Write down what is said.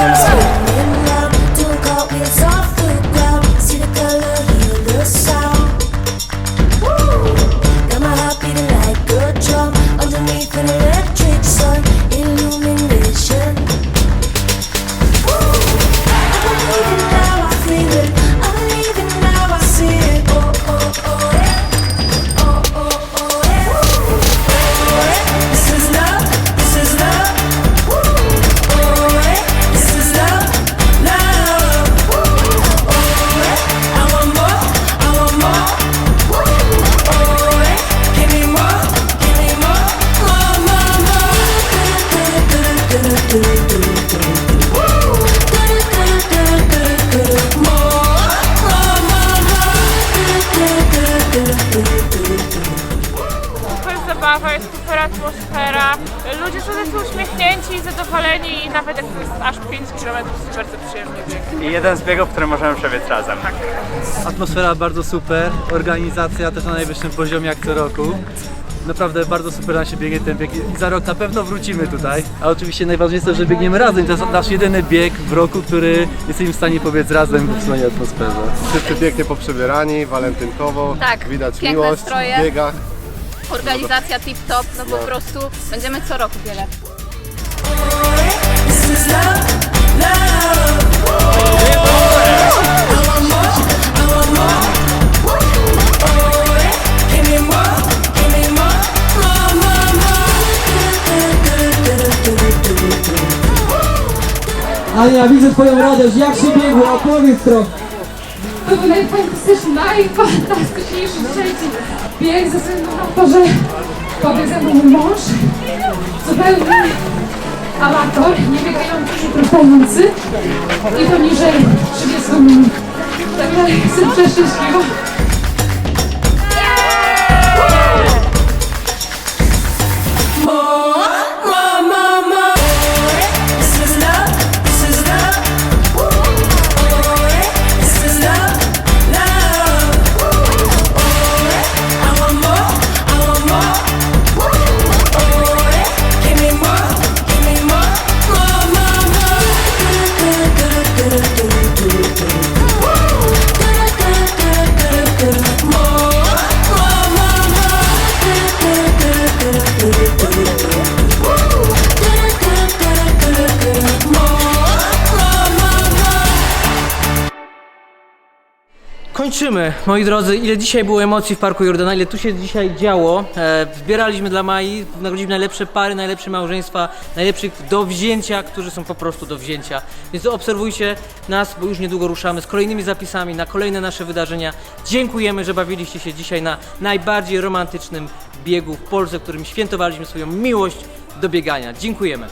Let's go. Atmosfera. Ludzie są tacy uśmiechnięci, zadowoleni i nawet jak to jest aż 5 km, to bardzo przyjemny bieg. I jeden z biegów, który możemy przebiec razem. Atmosfera bardzo super, organizacja też na najwyższym poziomie jak co roku. Naprawdę bardzo super nam się biegnie ten bieg i za rok na pewno wrócimy tutaj. A oczywiście najważniejsze, że biegniemy razem. To jest nasz jedyny bieg w roku, który jesteśmy w stanie pobiec razem w swojej atmosferze. Wszyscy pięknie poprzebierani, walentynkowo, Tak, widać piękne miłość stroje. w biegach. Organizacja tip-top, no po prostu będziemy co roku biegać. Ania, widzę twoją radość, jak się biegło, opowiedz trochę. To był najfantastyczniejszy, najfantastyczniejszy trzeci bieg ze względu na to, że pobiegł ze mną mój mąż. Zupełnie amator, nie biegający się pomocy i poniżej 30 minut. Także jestem przeszczęśliwa. Thank you. Kończymy, moi drodzy. Ile dzisiaj było emocji w Parku Jordana, ile tu się dzisiaj działo. E, zbieraliśmy dla Mai, nagrodziliśmy najlepsze pary, najlepsze małżeństwa, najlepszych do wzięcia, którzy są po prostu do wzięcia. Więc obserwujcie nas, bo już niedługo ruszamy z kolejnymi zapisami na kolejne nasze wydarzenia. Dziękujemy, że bawiliście się dzisiaj na najbardziej romantycznym biegu w Polsce, w którym świętowaliśmy swoją miłość do biegania. Dziękujemy.